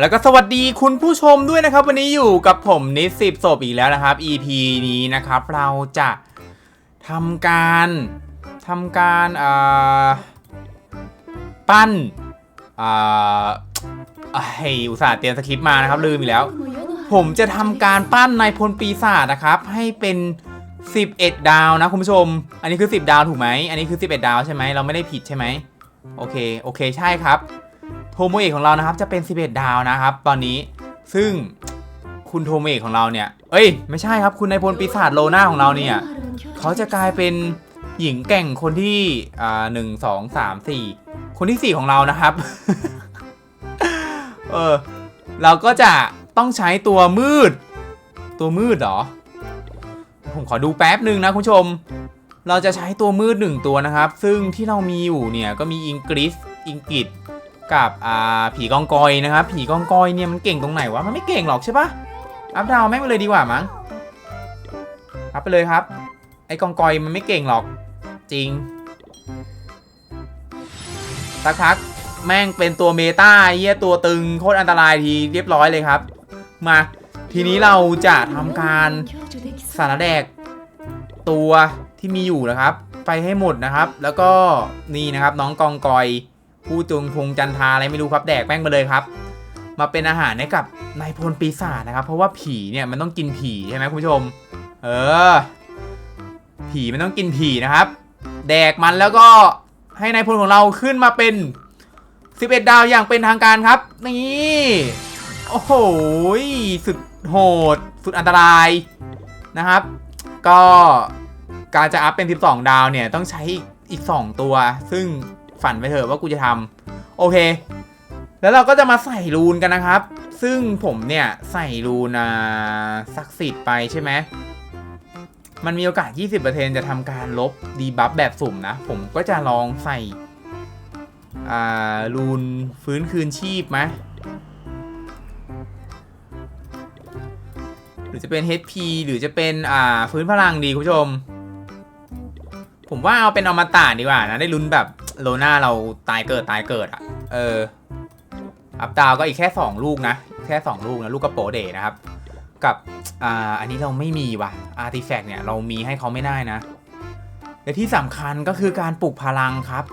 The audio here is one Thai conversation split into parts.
แล้วก็สวัสดีคุณผู้ชมด้วยนะครับ วันนี้อยู่กับผมนิสิบศพอีกแล้วนะครับ EP นี้นะครับ เราจะทำการทำการอ่าปั้นอ่าไอ้อุตส่าห์เตรียมสคริปต์มานะครับ ลืมอีกแล้ว ผมจะทำการปั้นนายพลปีศาจนะครับ ให้เป็น 11 ดาวนะคุณผู้ชม อันนี้คือ 10 ดาวถูกไหม อันนี้คือ 11 ดาวใช่ไหมเราไม่ได้ผิดใช่ไหมโอเค โอเคใช่ครับ โทโมเอะของเรานะครับจะเป็น 11 ดาวนะครับ ตอนนี้ซึ่งคุณโทโมเอะของเราเนี่ย เอ้ย ไม่ใช่ครับคุณนายพลปีศาจโลนาของเราเนี่ยเขาจะกลายเป็นหญิงแก่งคนที่อ่าหนึ่งสองสามสี่คนที่สี่ของเรานะครับ เออเราก็จะต้องใช้ตัวมืด ตัวมืดเหรอ ผมขอดูแป๊บหนึ่งนะคุณผู้ชม เราจะใช้ตัวมืดหนึ่งตัวนะครับ ซึ่งที่เรามีอยู่เนี่ยก็มีอิงกฤษอังกฤษ กับอ่าผีกองกอยนะครับผีกองกอยเนี่ยมันเก่งตรงไหนวะมันไม่เก่งหรอกใช่ปะอัพดาวแม่งไปเลยดีกว่ามั้งอัพไปเลยครับ ไอ้กองกอยมันไม่เก่งหรอก จริงสักพักแม่งเป็นตัวเมตาเยี่ยตัวตึงโคตรอันตรายทีเรียบร้อยเลยครับ มาทีนี้เราจะทำการสารแดกตัวที่มีอยู่นะครับ ไปให้หมดนะครับ แล้วก็นี่นะครับน้องกองกอย ผู้จงพงจันทาอะไรไม่รู้ครับแดกแป้งไปเลยครับ มาเป็นอาหารให้กับนายพลปีศาจนะครับ เพราะว่าผีเนี่ยมันต้องกินผีใช่ไหมคุณผู้ชม เออ ผีมันต้องกินผีนะครับ แดกมันแล้วก็ให้นายพลของเราขึ้นมาเป็น 11 ดาวอย่างเป็นทางการครับ นี่โอ้โหสุดโหด สุดอันตรายนะครับ ก็การจะอัพเป็น 12 ดาวเนี่ยต้องใช้อีก 2 ตัว ซึ่ง ฝันไปเถอะว่ากูจะทำโอเค แล้วเราก็จะมาใส่รูนกันนะครับ ซึ่งผมเนี่ยใส่รูนศักดิ์สิทธิ์ไปใช่ไหมมันมีโอกาส 20%จะทำการลบดีบัฟแบบสุ่มนะ ผมก็จะลองใส่รูนฟื้นคืนชีพไหมหรือจะเป็น HP หรือจะเป็นฟื้นพลังดีคุณผู้ชม ผมว่าเอาเป็นอมตะดีกว่านะ ได้ลุ้นแบบโลน่าเราตายเกิดตายเกิดอะ่ะ เออ อัพดาวก็อีกแค่ 2 ลูกนะ แค่ 2 ลูกนะ ลูกกระโปเดนะครับ กับอ่าอันนี้เราไม่มีว่ะ อาร์ติแฟกต์เนี่ย เรามีให้เขาไม่ได้นะ และที่สำคัญก็คือการปลุกพลังครับ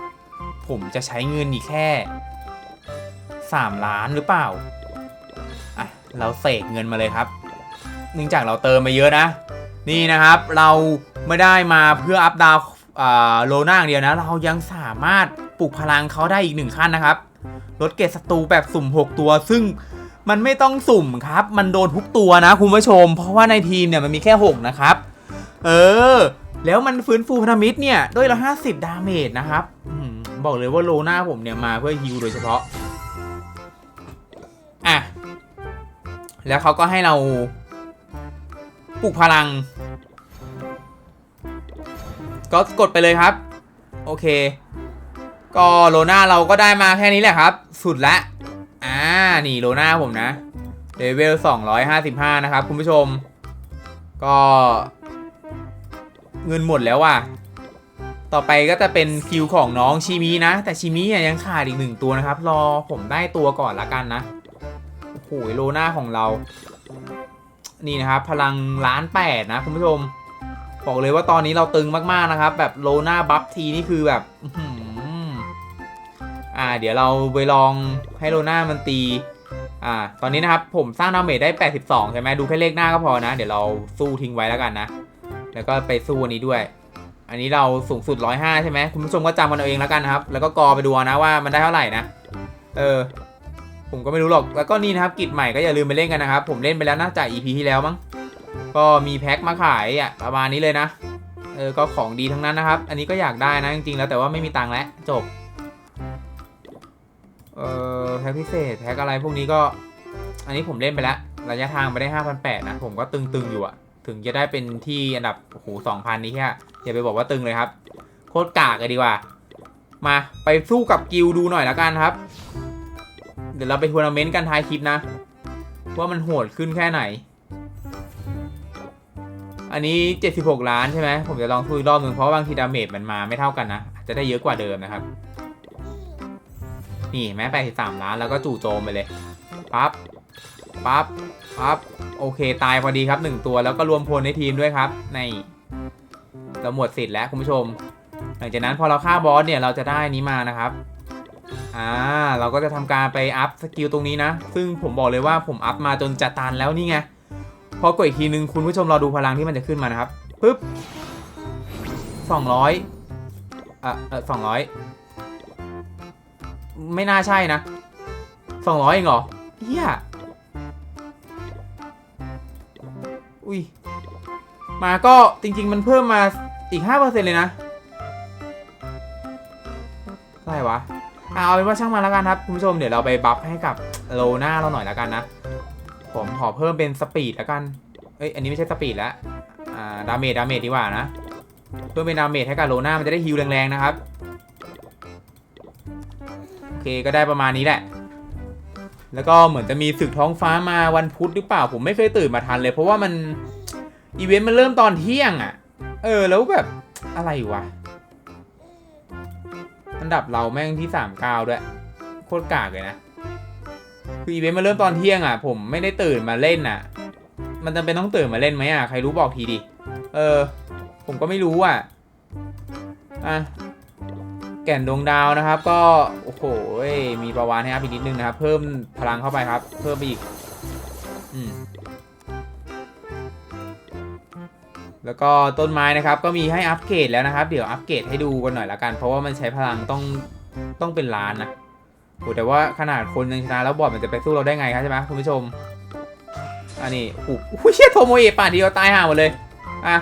ผมจะใช้เงินอีกแค่ 3 ล้านหรือเปล่า อะ เราเสกเงินมาเลยครับ เนื่องจากเราเติมมาเยอะนะ นี่นะครับ เราไม่ได้มาเพื่ออัพดาว โลน่าอย่างเดียวนะ เรายังสามารถปลุกพลังเขาได้อีกหนึ่งขั้นนะครับลดเกรดศัตรูแบบสุ่ม 6 ตัว ซึ่งมันไม่ต้องสุ่มครับ มันโดนทุกตัวนะคุณผู้ชม เพราะว่าในทีมเนี่ยมันมีแค่ 6 นะครับ เออ แล้วมันฟื้นฟูพนธมิตรเนี่ย ด้วยละ50 ดาเมจนะครับบอกเลยว่าโลน่าผมเนี่ยมาเพื่อฮิวโดยเฉพาะ อะ แล้วเขาก็ให้เราปลุกพลัง ก็กดไปเลยครับ โอเค ก็โลน่าเราก็ได้มาแค่นี้แหละครับ สุดละอ่านี่โลน่าผมนะเลเวล255 นะครับ คุณผู้ชม ก็ เงินหมดแล้วว่ะ ต่อไปก็จะเป็นคิวของน้องชิมินะ แต่ชิมียยังขาดอีกหนึ่งตัวนะครับ รอผมได้ตัวก่อนละกันนะ โอ้โหโลน่าของเรา นี่นะครับ พลังล้านแปดนะ คุณผู้ชม บอกเลยว่าตอนนี้เราตึงมากๆนะครับ แบบโลน่าบัฟทีนี่คือแบบอ่า เดี๋ยวเราไปลองให้โลน่ามันตี อ่า ตอนนี้นะครับ ผมสร้างดาเมจได้ 82 ใช่ไหมดูแค่เลขหน้าก็พอนะ เดี๋ยวเราสู้ทิ้งไว้แล้วกันนะ แล้วก็ไปสู้อันนี้ด้วย อันนี้เราสูงสุด 105 ใช่ไหมคุณผู้ชมก็จำกันเอาเองแล้วกันนะครับ แล้วก็กอไปดูนะว่ามันได้เท่าไหร่นะ เออ ผมก็ไม่รู้หรอก แล้วก็นี่นะครับกิจใหม่ก็อย่าลืมไปเล่นกันนะครับ ผมเล่นไปแล้วน่าจะ EP ที่แล้วมั้ง ก็มีแพ็คมาขายอะประมาณนี้เลยนะ เออ ก็ของดีทั้งนั้นนะครับ อันนี้ก็อยากได้นะจริงๆแล้วแต่ว่าไม่มีตังค์แล้วจบ เออแพ็คพิเศษแพ็คอะไรพวกนี้ก็ อันนี้ผมเล่นไปแล้ว ระยะทางไปได้ 5,800นะ ผมก็ตึงๆอยู่อะถึงจะได้เป็นที่อันดับโอ้โห2,000 นี้แค่อย่าไปบอกว่าตึงเลยครับ โคตรกากเลยดีกว่า มาไปสู้กับกิลดูหน่อยละกันครับ เดี๋ยวเราไปทัวร์นาเมนต์กันท้ายคลิปนะ ว่ามันโหดขึ้นแค่ไหน อันนี้ 76 ล้านใช่ไหมผมจะลองสู้อีกรอบหนึ่งเพราะว่าบางทีดาเมจมันมาไม่เท่ากันนะอาจจะได้เยอะกว่าเดิมนะครับ นี่เห็นไหม83ล้านแล้วก็จู่โจมไปเลยปั๊บปั๊บปั๊บโอเคตายพอดีครับหนึ่งตัวแล้วก็รวมพลในทีมด้วยครับ ในเราหมดสิทธิ์แล้วคุณผู้ชม หลังจากนั้นพอเราฆ่าบอสเนี่ยเราจะได้นี้มานะครับอ่าเราก็จะทำการไปอัพสกิลตรงนี้นะ ซึ่งผมบอกเลยว่าผมอัพมาจนจะตันแล้วนี่ไง พอกดอีกทีนึงคุณผู้ชมรอดูพลังที่มันจะขึ้นมานะครับปึ๊บสองร้อยอะเออสองร้อยไม่น่าใช่นะสองร้อยเองเหรอเฮียอุ้ยมาก็จริง ๆ มันเพิ่มมาอีก 5%เลยนะอะไรวะเอาเป็นว่าช่างมันแล้วกันครับ คุณผู้ชมเดี๋ยวเราไปบัฟให้กับโลน่าเราหน่อยแล้วกันนะ ผมขอเพิ่มเป็นสปีดแล้วกัน เอ้ย อันนี้ไม่ใช่สปีดแล้ว อ่า ดาเมจ ดาเมจดีกว่านะ เพิ่มเป็นดาเมจให้กับโลน่ามันจะได้ฮิลแรงๆนะครับ โอเค ก็ได้ประมาณนี้แหละ แล้วก็เหมือนจะมีศึกท้องฟ้ามาวันพุธหรือเปล่า ผมไม่เคยตื่นมาทันเลย เพราะว่ามัน อีเวนต์มันเริ่มตอนเที่ยงอะ่ะ เออ แล้วแบบ อะไรวะ อันดับเราแม่งที่สามเก้าด้วย โคตรกากเลยนะ คืออีเวนต์มันเริ่มตอนเที่ยงอะ ผมไม่ได้ตื่นมาเล่นอะ มันจำเป็นต้องตื่นมาเล่นไหมอะ ใครรู้บอกทีดิ เออ ผมก็ไม่รู้อะ อะ แก่นดวงดาวนะครับ ก็ โอ้โห มีประวานให้อัพอีกนิดนึงนะครับ เพิ่มพลังเข้าไปครับ เพิ่มไปอีก อืมแล้วก็ต้นไม้นะครับก็มีให้อัปเกรดแล้วนะครับ เดี๋ยวอัปเกรดให้ดูกันหน่อยละกัน เพราะว่ามันใช้พลังต้องต้องเป็นล้านนะ โหแต่ว่าขนาดคนยังชนะแล้วบอดมันจะไปสู้เราได้ไงครับใช่ไหมคุณผู้ชม อันนี้โอ้โหเชี่ยโทโมเอะป่านเดียวตายห่าหมดเลย อะ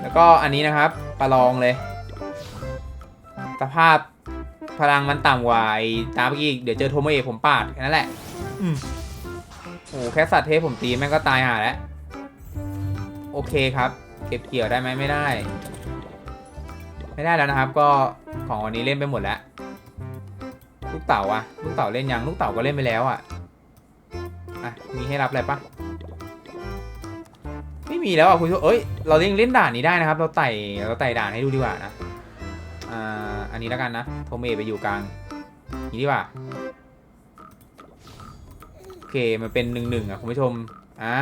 แล้วก็อันนี้นะครับประลองเลย สภาพพลังมันต่ำกว่าไอ้ตามเมื่อกี้อีกเดี๋ยวเจอโทโมเอะผมปาดแค่นั้นแหละอืมโอ้โหแค่สัตว์เทพผมตีแม่งก็ตายห่าแล้ว โอเคครับ เก็บเกี่ยวได้ไหมไม่ได้ ไม่ได้แล้วนะครับ ก็ของวันนี้เล่นไปหมดแล้ว ลูกเต่าอะลูกเต่าเล่นยัง ลูกเต่าก็เล่นไปแล้วอะอะ มีให้รับอะไรปะไม่มีแล้วอะคุณผู้ชมเอ้ย เรายังเล่นด่านนี้ได้นะครับ เราไต่เราไต่ด่านให้ดูดีกว่านะ อ่า อันนี้แล้วกันนะ โทเมไปอยู่กลางนี่ดีกว่า โอเค มันเป็นหนึ่งหนึ่งอะคุณผู้ชม อ่า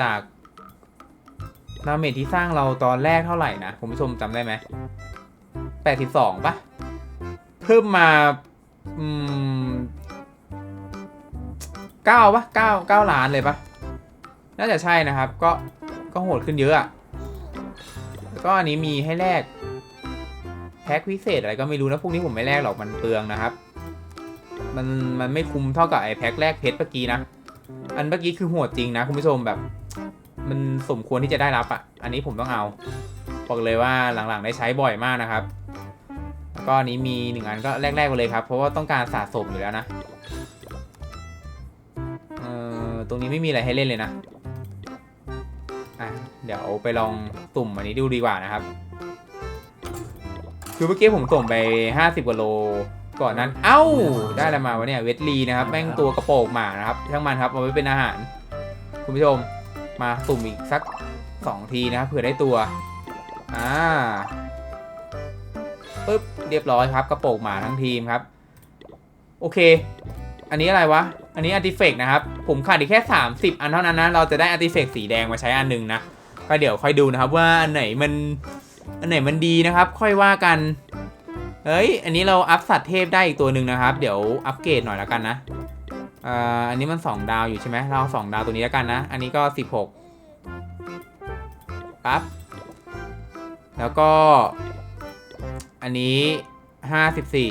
จากดาเมจที่สร้างเราตอนแรกเท่าไหร่นะ คุณผู้ชมจำได้ไหมแปดสิบสองปะเพิ่มมา อืมเก้าปะเก้าเก้าล้านเลยปะน่าจะใช่นะครับ ก็ก็โหดขึ้นเยอะอะแล้วก็อันนี้มีให้แลกแพ็คพิเศษอะไรก็ไม่รู้นะพวกนี้ผมไม่แลกหรอกมันเปลืองนะครับ มันมันไม่คุ้มเท่ากับไอ้แพ็คแรกเพชรเมื่อกี้นะอันเมื่อกี้คือโหดจริงนะคุณผู้ชมแบบ มันสมควรที่จะได้รับอะ่ะ อันนี้ผมต้องเอาบอกเลยว่าหลังๆได้ใช้บ่อยมากนะครับ ก็อันนี้มีหนึ่งอันก็แรกๆไปเลยครับ เพราะว่าต้องการสะสมอยู่แล้วนะ เอ่อ ตรงนี้ไม่มีอะไรให้เล่นเลยนะ อะ เดี๋ยวไปลองตุ่มอันนี้ดูดีกว่านะครับ คือเมื่อกี้ผมส่งไป 50กว่าโลก่อนนั้น เอ้า ได้อะไรมาวะเนี่ย เวทลีนะครับ แม่งตัวกระโปงหมานะครับ ช่างมันครับ เอาไว้เป็นอาหาร คุณผู้ชม มาตุ่มอีกสัก 2 ทีนะครับเผื่อได้ตัว อ่า ปึ๊บเรียบร้อยครับกระโปรงหมาทั้งทีมครับ โอเค อันนี้อะไรวะ อันนี้อาร์ติเฟกนะครับ ผมขาดอีกแค่ 30 อันเท่านั้นนะเราจะได้อาร์ติเฟกสีแดงมาใช้อันหนึ่งนะก็เดี๋ยวค่อยดูนะครับว่าอันไหนมันอันไหนมันดีนะครับ ค่อยว่ากันเฮ้ย อันนี้เราอัพสัตว์เทพได้อีกตัวหนึ่งนะครับ เดี๋ยวอัปเกรดหน่อยแล้วกันนะอ่าอันนี้มัน 2 ดาวอยู่ใช่ไหมเราสองดาวตัวนี้แล้วกันนะ อันนี้ก็ 16ปั๊บแล้วก็ อันนี้ห้าสิบสี่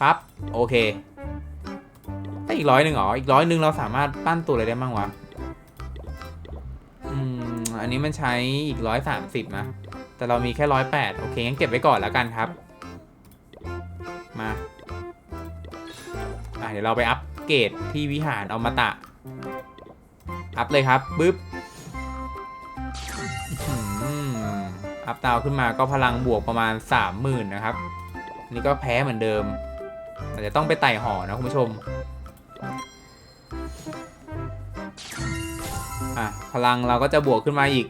ปั๊บโอเคถ้าอีกร้อยหนึ่งเหรอ อีกร้อยหนึ่งเราสามารถปั้นตัวอะไรได้บ้างวะ อืม อันนี้มันใช้อีกร้อยสามสิบนะ แต่เรามีแค่ร้อยแปดโอเค งั้นเก็บไว้ก่อนแล้วกันครับ มา อะเดี๋ยวเราไปอัปเกรดที่วิหารเอามาตะ อัพเลยครับปึ๊บ ดาวขึ้นมาก็พลังบวกประมาณ 30,000นะครับนนี้ก็แพ้เหมือนเดิมอาจจะต้องไปไต่หอนะคุณผู้ชมอะพลังเราก็จะบวกขึ้นมาอีก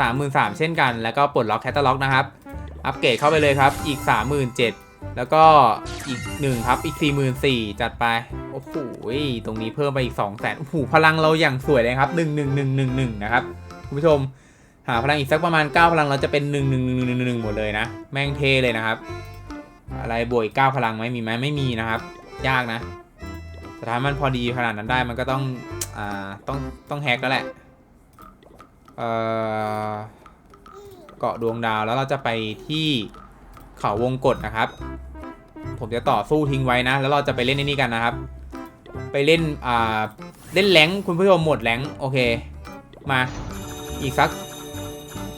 33,000 เช่นกัน แล้วก็ปลดล็อกแคตตาล็อกนะครับ อัปเกรดเข้าไปเลยครับอีก 37,000 แล้วก็อีกหนึ่งครับอีก 4 4 0 0 0 จัดไป โอ้โหตรงนี้เพิ่มไปอีก 2 0 0 0 0 0โอ้โหพลังเราอย่างสวยเลยครับ 1 1 1 1 1 นะครับคุณผู้ชม หาพลังอีกสักประมาณ 9 พลังเราจะเป็น 1 1 1 1 1 1หมดเลยนะ แม่งเทเลยนะครับ อะไรบวกอีก9พลังไหมมีไหมไม่มีนะครับ ยากนะแต่ถ้ามันพอดีขนาดนั้นได้มันก็ต้องอ่าต้องต้องแฮกแล้วแหละเอ่อเกาะดวงดาวแล้วเราจะไปที่เขาวงกฏนะครับ ผมจะต่อสู้ทิ้งไว้นะ แล้วเราจะไปเล่นในนี่กันนะครับ ไปเล่นอ่าเล่นแรงคุณผู้ชมหมดแรงโอเค มาอีกสัก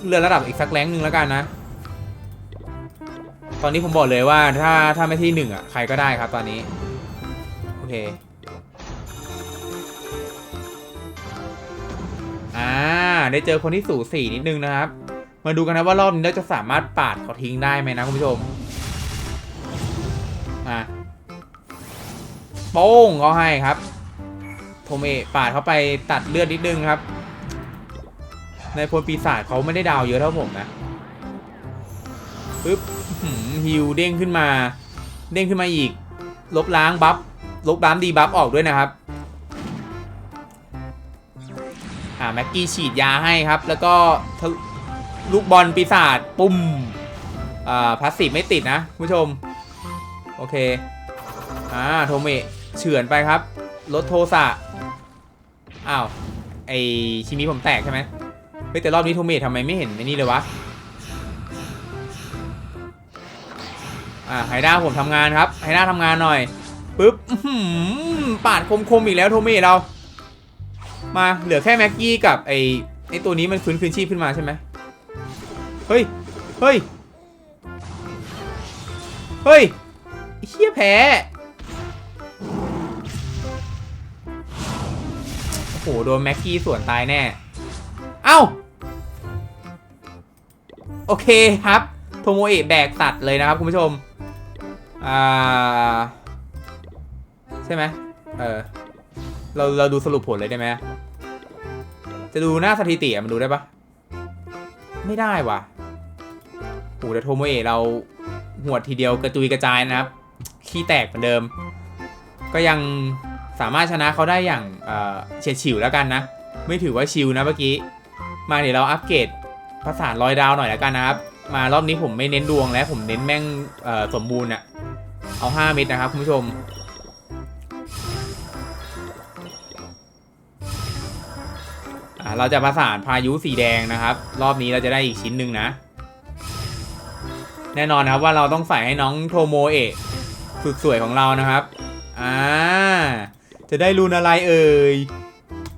เลื่อนระดับอีกสักแรงหนึ่งแล้วกันนะ ตอนนี้ผมบอกเลยว่าถ้าถ้าไม่ที่หนึ่งอะใครก็ได้ครับตอนนี้ โอเค อ่า ได้เจอคนที่สูสีนิดนึงนะครับ มาดูกันนะว่ารอบนี้เราจะสามารถปาดเขาทิ้งได้ไหมนะคุณผู้ชมมาโป้งเขาให้ครับโทเมปาดเข้าไปตัดเลือดนิดนึงครับ ในพลปีศาจเขาไม่ได้ดาวเยอะเท่าผมนะปึ๊บหิวเด้งขึ้นมา เด้งขึ้นมาอีก ลบล้างบัฟลบล้างดีบัฟออกด้วยนะครับอ่าแม็กกี้ฉีดยาให้ครับ แล้วก็ลูกบอลปีศาจปุ่มอ่าพาสซีฟไม่ติดนะผู้ชม โอเคอ่าโทเมะเฉือนไปครับรถโทสะอ้าวไอชิมิผมแตกใช่ไหม เฮ้ยแต่รอบนี้โทเมะทำไมไม่เห็นไอ้นี่เลยวะ อ่าไฮด้าผมทำงานครับไฮด้าทำงานหน่อยปึ๊บปาดคมๆอีกแล้วโทเมะเรา มาเหลือแค่แม็กกี้กับไอไอตัวนี้มันฟื้นคืนชีพขึ้นมาใช่ไหมเฮ้ย เฮ้ย เฮ้ยเฮียแพ้โอ้โหโดนแม็กกี้ส่วนตายแน่ เอ้า โอเคครับโทโมเอะแบกตัดเลยนะครับคุณผู้ชม อ่า ใช่ไหมเออ เราเราดูสรุปผลเลยได้ไหม จะดูหน้าสถิติมันดูได้ปะไม่ได้ว่ะโอ้แต่โทโมเอะเราหัวทีเดียวกระจุยกระจายนะครับ ขี้แตกเหมือนเดิม ก็ยังสามารถชนะเขาได้อย่างเอ่อเฉียดฉิวแล้วกันนะ ไม่ถือว่าชิวนะเมื่อกี้ มาเดี๋ยวเราอัปเกรดภาษานลอยดาวหน่อยแล้วกันนะครับ มารอบนี้ผมไม่เน้นดวงแล้ว ผมเน้นแม่งสมบูรณ์อะเอา5เม็ดนะครับคุณผู้ชม เราจะประสานพายุสีแดงนะครับ รอบนี้เราจะได้อีกชิ้นหนึ่งนะ แน่นอนนะครับว่าเราต้องใส่ให้น้องโทโมเอะสุดสวยของเรานะครับ อ่า จะได้รูนอะไรเอ่ย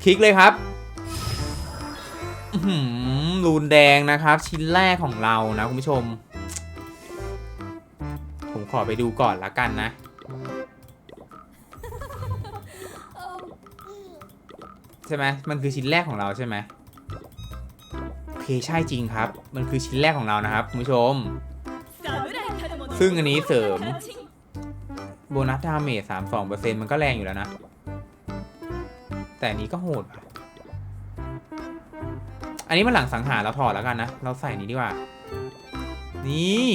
คลิกเลยครับ รูนแดงนะครับ ชิ้นแรกของเรานะคุณผู้ชม ผมขอไปดูก่อนละกันนะ ใช่ไหมมันคือชิ้นแรกของเราใช่ไหมโอเคใช่จริงครับ มันคือชิ้นแรกของเรานะครับคุณผู้ชม ซึ่งอันนี้เสริมโบนัสดาเมจสามสองเปอร์เซ็นต์มันก็แรงอยู่แล้วนะ แต่อันนี้ก็โหด อันนี้มันหลังสังหารเราถอดแล้วกันนะ เราใส่นี้ดีกว่า นี่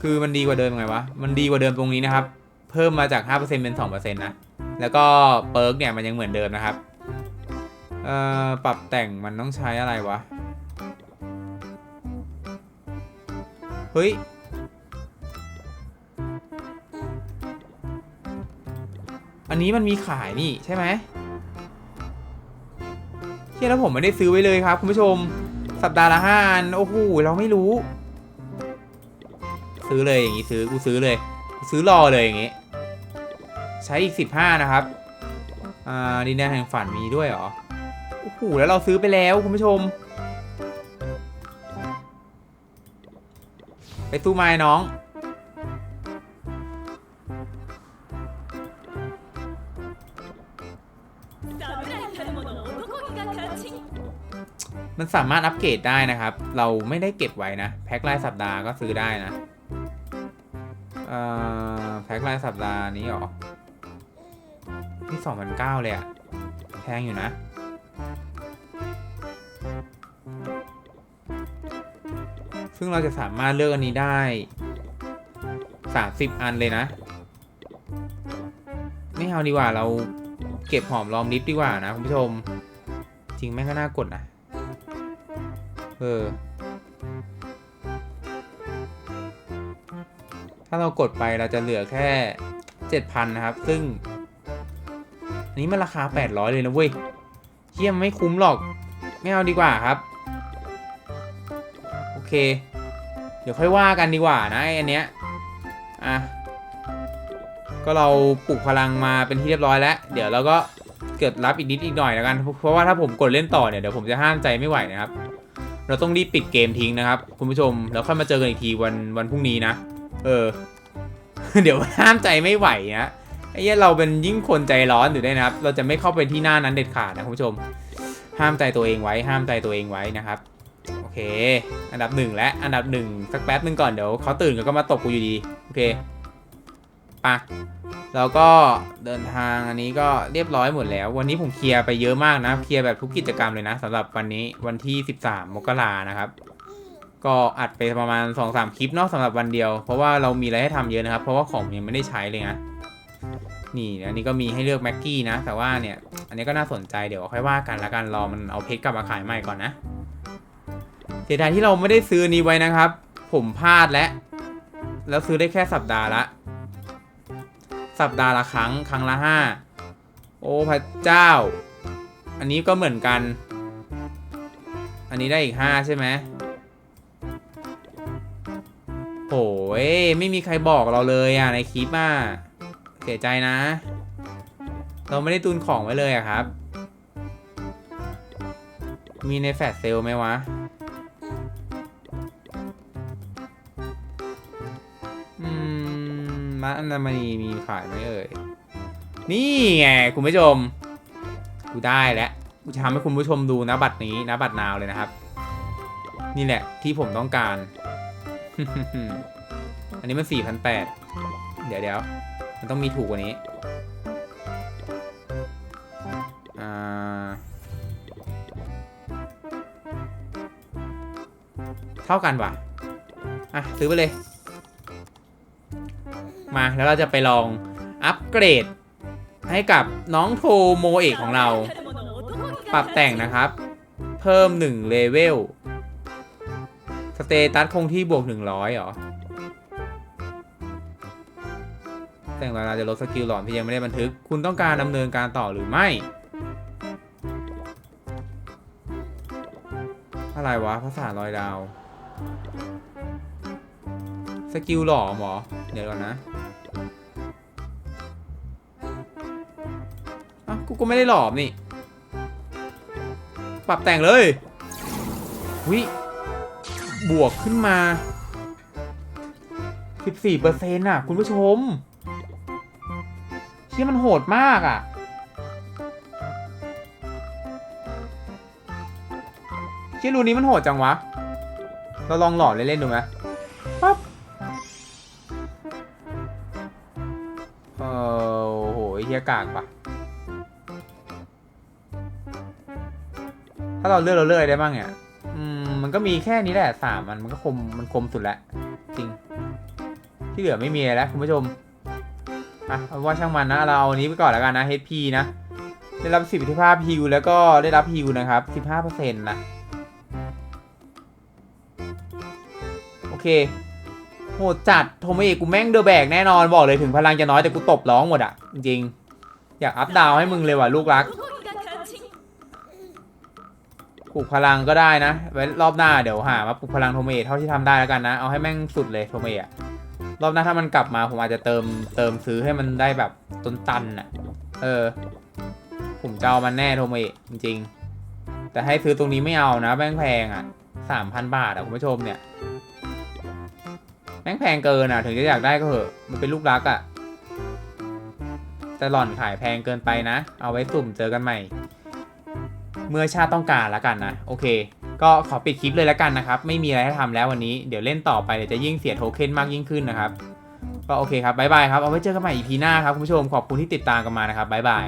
คือมันดีกว่าเดิมยังไงวะ มันดีกว่าเดิมตรงนี้นะครับ เพิ่มมาจาก 5%เป็น 2%นะ แล้วก็เปิร์กเนี่ยมันยังเหมือนเดิมนะครับ เอ่อ ปรับแต่งมันต้องใช้อะไรวะ เฮ้ยอันนี้มันมีขายนี่ใช่ไหม เฮียแล้วผมไม่ได้ซื้อไว้เลยครับ คุณผู้ชม สัปดาห์ละห้าอันโอ้โหเราไม่รู้ ซื้อเลยอย่างงี้ซื้อกูซื้อเลย ซื้อรอเลยอย่างงี้ ใช้อีกสิบห้านะครับอ่าดินแดนแห่งฝันมีด้วยเหรอโอ้โหแล้วเราซื้อไปแล้วคุณผู้ชม ไปสู้ไม้น้อง มันสามารถอัปเกรดได้นะครับ เราไม่ได้เก็บไว้นะ แพ็ครายสัปดาห์ก็ซื้อได้นะแพ็ครายสัปดาห์นี้หรอนี่สองพันเก้าเลยอะแพงอยู่นะ ซึ่งเราจะสามารถเลือกอันนี้ได้สามสิบอันเลยนะ ไม่เอาดีกว่าเราเก็บหอมรอมริบดีกว่านะคุณผู้ชม จริงแม่งก็น่ากดนะ เออ ถ้าเรากดไปเราจะเหลือแค่เจ็ดพันนะครับ ซึ่ง อันนี้มันราคา 800 เลยนะเว้ยเที่ยมไม่คุ้มหรอก ไม่เอาดีกว่าครับ โอเค เดี๋ยวค่อยว่ากันดีกว่านะไอ้อันเนี้ย อะ ก็เราปลุกพลังมาเป็นที่เรียบร้อยแล้ว เดี๋ยวเราก็เกิดรับอีกนิดอีกหน่อยแล้วกัน เพราะว่าถ้าผมกดเล่นต่อเนี่ยเดี๋ยวผมจะห้ามใจไม่ไหวนะครับ เราต้องรีบปิดเกมทิ้งนะครับ คุณผู้ชมแล้วค่อยมาเจอกันอีกทีวันวันพรุ่งนี้นะ เออ เดี๋ยวห้ามใจไม่ไหวนะไอ้เหี้ยเราเป็นยิ่งคนใจร้อนอยู่ได้นะครับ เราจะไม่เข้าไปที่หน้านั้นเด็ดขาดนะคุณผู้ชม ห้ามใจตัวเองไว้ ห้ามใจตัวเองไว้นะครับโอเค อันดับหนึ่งและ อันดับหนึ่งสักแป๊บหนึ่งก่อนเดี๋ยวเขาตื่นก็มาตบกูอยู่ดี โอเค ปะเราก็เดินทางอันนี้ก็เรียบร้อยหมดแล้ว วันนี้ผมเคลียร์ไปเยอะมากนะ เคลียร์แบบทุกกิจกรรมเลยนะสำหรับวันนี้วันที่ 13 มกรานะครับ ก็อัดไปประมาณ 2-3 คลิปเนาะสำหรับวันเดียว เพราะว่าเรามีอะไรให้ทำเยอะนะครับ เพราะว่าของยังไม่ได้ใช้เลยนะนี่อันนี้ก็มีให้เลือกแม็กกี้นะ แต่ว่าเนี่ย อันนี้ก็น่าสนใจเดี๋ยวค่อยว่ากันละกันรอมันเอาเพชรกลับมาขายใหม่ก่อนนะเสียดายที่เราไม่ได้ซื้อนี้ไว้นะครับ ผมพลาดแล้วแล้วซื้อได้แค่สัปดาห์ละ สัปดาห์ละครั้ง ครั้งละห้าโอ้พระเจ้า อันนี้ก็เหมือนกัน อันนี้ได้อีกห้าใช่ไหมโอ้ยไม่มีใครบอกเราเลยอะในคลิปอะเสียใจนะ เราไม่ได้ตุนของไว้เลยอะครับ มีในแฟลชเซลไหมวะ ร้านอัญมณีมีขายไหมเอ่ย นี่ไงคุณผู้ชม กูได้แล้ว กูจะทำให้คุณผู้ชมดูนะบัตรนี้นะบัตรนาวเลยนะครับ นี่แหละที่ผมต้องการ อันนี้มันสี่พันแปดเดี๋ยวเดี๋ยวมันต้องมีถูกกว่านี้อ่าเท่ากันว่ะ อะ ซื้อไปเลย มาแล้วเราจะไปลองอัปเกรด ให้กับน้องโทโมเอกของเรา ปรับแต่งนะครับ เพิ่ม1เลเวลสเตตัสคงที่บวก 100เหรอ แต่งเวลาจะลดสกิลหลอนที่ยังไม่ได้บันทึก คุณต้องการดำเนินการต่อหรือไม่ อะไรวะภาษาลอยดาว สกิลหล่อหมอ เดี๋ยวก่อนนะอะกูก็ไม่ได้หลอมนี่ ปรับแต่งเลยวิบวกขึ้นมา 14%อะ คุณผู้ชม เชี่ยมันโหดมากอะ เชี่ยรูนี้มันโหดจังวะ เราลองหลอดเล่นๆดูไหม ฮียกากปะถ้าเราเลือกเราเลือกอะไรได้บ้างเนี่ย อืม มันก็มีแค่นี้แหละสามมันมันก็คมมันคมสุดแล้วจริง ที่เหลือไม่มีอะไรแล้วคุณผู้ชมอะเอาว่าช่างมันนะ เราเอาอันนี้ไปก่อนแล้วกันนะ HP นะ ได้รับสิทธิภาพฮิวแล้วก็ได้รับฮิวนะครับ15%นะ โอเคโหดจัดโทเมเอกกูแม่งเดอะแบกแน่นอนบอกเลยถึงพลังจะน้อยแต่กูตบร้องหมดอะจริงๆ อยากอัพดาวให้มึงเลยว่ะลูกรักปลุกพลังก็ได้นะ ไว้รอบหน้าเดี๋ยวหามาปลุกพลังโทเมเอกเท่าที่ทำได้แล้วกันนะ เอาให้แม่งสุดเลยโทเมะรอบหน้าถ้ามันกลับมาผมอาจจะเติมเติมซื้อให้มันได้แบบต้นตันอะ เออ ผมจะเอามันแน่โทเมเอกจริงๆ แต่ให้ซื้อตรงนี้ไม่เอานะแม่งแพงอะสามพันบาทอะคุณผู้ชมเนี่ย แม่งแพงเกินอะ ถึงจะอยากได้ก็เหอะ มันเป็นลูกรักอะ แต่หล่อนขายแพงเกินไปนะ เอาไว้สุ่มเจอกันใหม่ เมื่อชาติต้องการแล้วกันนะ โอเค ก็ขอปิดคลิปเลยแล้วกันนะครับ ไม่มีอะไรให้ทำแล้ววันนี้ เดี๋ยวเล่นต่อไปเดี๋ยวจะยิ่งเสียโทเค็นมากยิ่งขึ้นนะครับ ก็โอเคครับบ๊ายบายครับ เอาไว้เจอกันใหม่อีพีหน้าครับคุณผู้ชม ขอบคุณที่ติดตามกันมานะครับบ๊ายบาย